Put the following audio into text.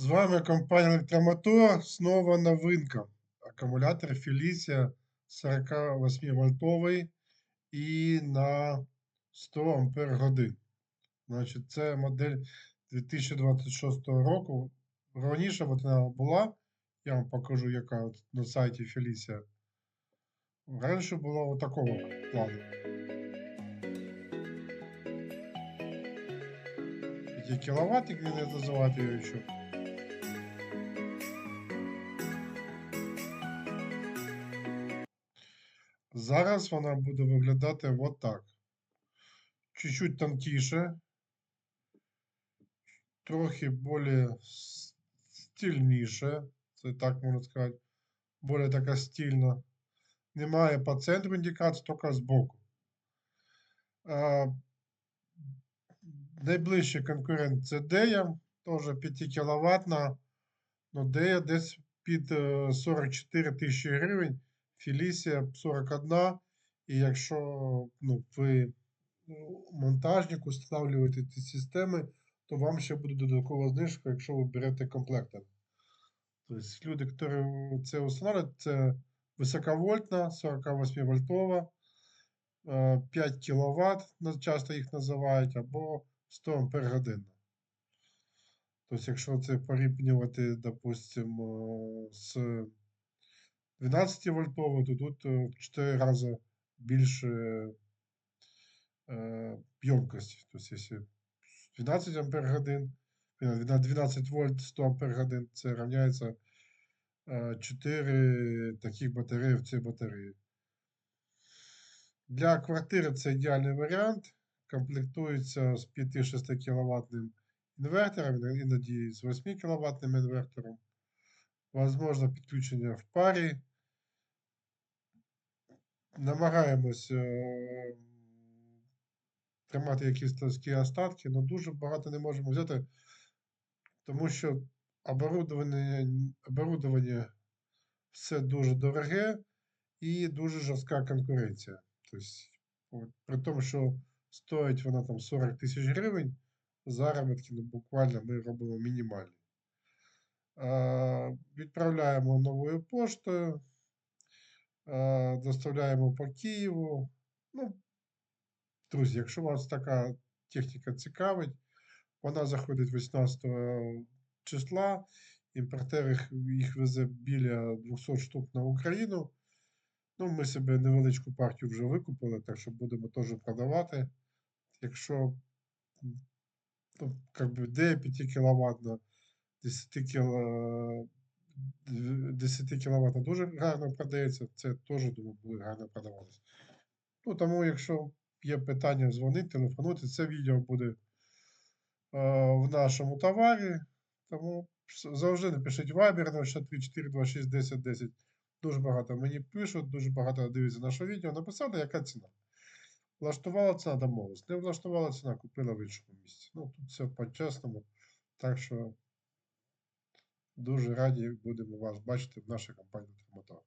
З вами компанія Електромотор. Снова новинка. Акумулятор Феліція 48 вольтовий і на 100 ампер годин. Значить, це модель 2026 року. Раніше вона була. Я вам покажу, яка на сайті Феліція. Раніше було вот такого плану. 5 киловатт, як вони називають її ще. Зараз вона буде виглядати от так. Чуть-чуть тонкіше. Трохи більш стильніше. Це так можна сказати. Більш така стильна. Немає по центру індикації, тільки збоку. Найближчий конкурент це Дея, теж 5 кВт. Ну, Дея десь під е, 44 тисячі гривень. Фелісія 41. І якщо ну, ви ну, монтажник встановлюєте ці системи, то вам ще буде додаткова знижка, якщо ви берете комплектор. Тобто люди, які це встановлюють, це високовольтна, 48 вольтова, 5 кВт, часто їх називають, або 100 Ампер година. Тобто, якщо це порівнювати, допустимо, з 12 вольтовою, то тут е, в 4 рази більше е. Тобто, якщо 12 ампер годин, 12 вольт 100 ампер годин, це равняється е, 4 таких батареї в цій батареї. Для квартири це ідеальний варіант. Комплектується з 5-6 кВт інвертором, іноді з 8 кВт інвертором. Возможно підключення в парі. Намагаємось е, тримати якісь такі остатки, але дуже багато не можемо взяти, тому що оборудовання, оборудовання все дуже дороге і дуже жорстка конкуренція. Тобто, при тому, що стоїть вона там 40 тисяч гривень, заробітки ну, буквально ми робимо мінімальні. Е, відправляємо новою поштою, доставляємо по Києву. Ну, друзі, якщо вас така техніка цікавить, вона заходить 18 числа. Імпортер їх, везе біля 200 штук на Україну. Ну, ми себе невеличку партію вже викупили, так що будемо теж продавати. Якщо ну, как де 5 кВт на 10 кВт 10 кВт дуже гарно продається, це теж думаю, буде гарно продаватися. Ну, тому, якщо є питання, дзвоніть, телефонуйте, це відео буде е, в нашому товарі. Тому завжди напишіть Viber 064 26 10 10. Дуже багато мені пишуть, дуже багато дивиться наше відео. Написали, яка ціна. Влаштувала ціна домовилась. Не влаштувала ціна, купила в іншому місці. Ну, тут все по-чесному. Так що дуже раді будемо вас бачити в нашій компанії Термотор.